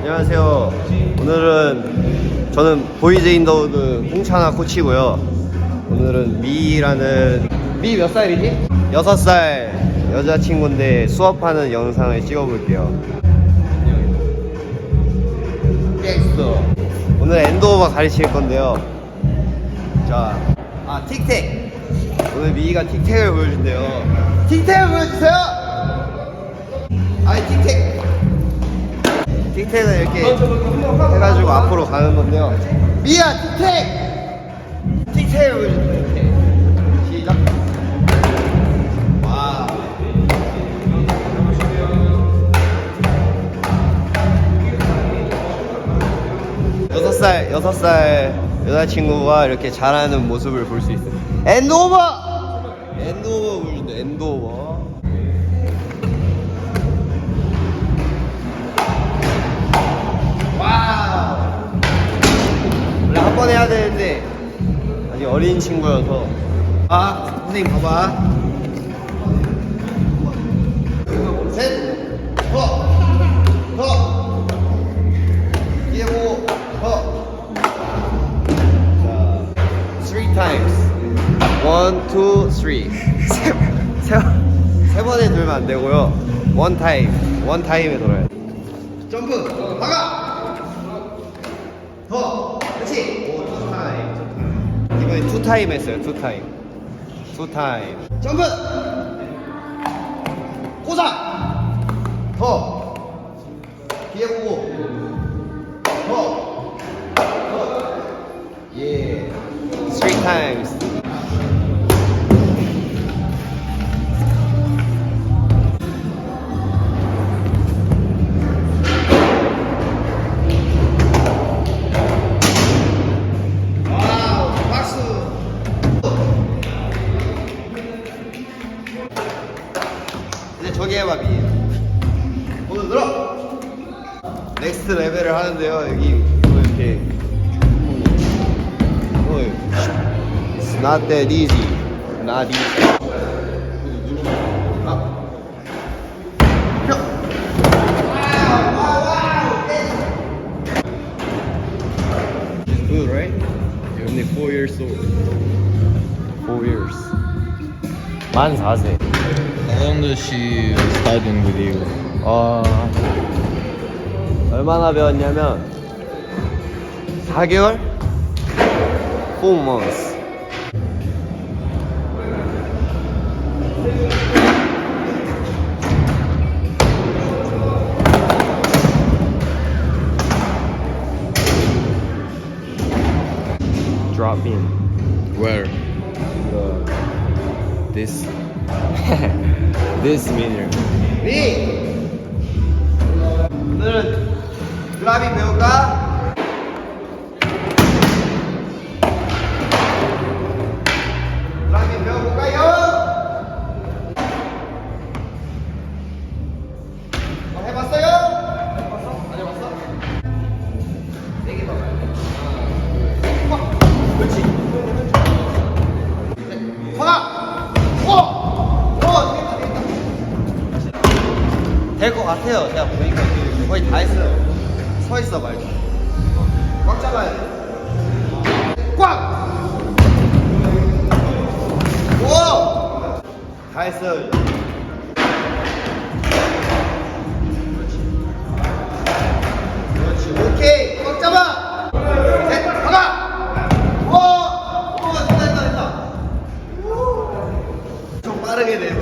안녕하세요. 오늘은 저는 보이즈 인더우드 홍찬아 코치고요. 오늘은 미라는 미 몇 살이지? 여섯 살 여자친구인데 수업하는 영상을 찍어볼게요. 텍스터. 오늘 엔드오버 가르칠 건데요. 자, 아 틱택. 오늘 미희가 틱택을 보여준대요. 틱택은 이렇게 해가지고 앞으로 가는 건데요. 미야. 틱택을 보여준대. 틱택. 시작. 와. 여섯 살 여자친구가 이렇게 잘하는 모습을 볼 수 있어요. 엔드 오버! 엔드 오버 보여준다. 엔드 오버. 아직 어린 친구여서. 아 선생님 봐봐. 셋, 더, 더. 뒤에고 더. 자, three times. one, two, three. 세, 세, 세 번에 돌면 안 되고요. one time, one time에 돌아야 돼. 점프, 나가. 더, 그렇지. 오, two time. Time 했어요. two time. two time. 점프. 꽂아. 더. 뒤에 보고. 더. 더. 예. Three times. 저기 해봐, 미. 오늘 들어. 넥스트 레벨을 하는데요. 여기 뭐 이렇게 어, It's not that easy. Not easy. 아. good, right? You're only four years old. Four years. 만 4세. How long does she studying with you? 어, 얼마나 배웠냐면 4개월? 4 months. Drop in. Where? Uh, this this menu. 미! 오늘은 드라빙 배울까? 될 것 같아요. 제가 보니까 지금 거의 다 했어요. 서 있어 말고. 꽉 잡아야 돼. 꽉! 오! 다 했어요. 빠르게 내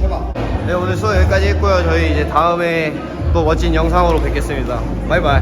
해봐. 네, 오늘 수업 여기까지 했고요. 저희 이제 다음에 또 멋진 영상으로 뵙겠습니다. 바이바이.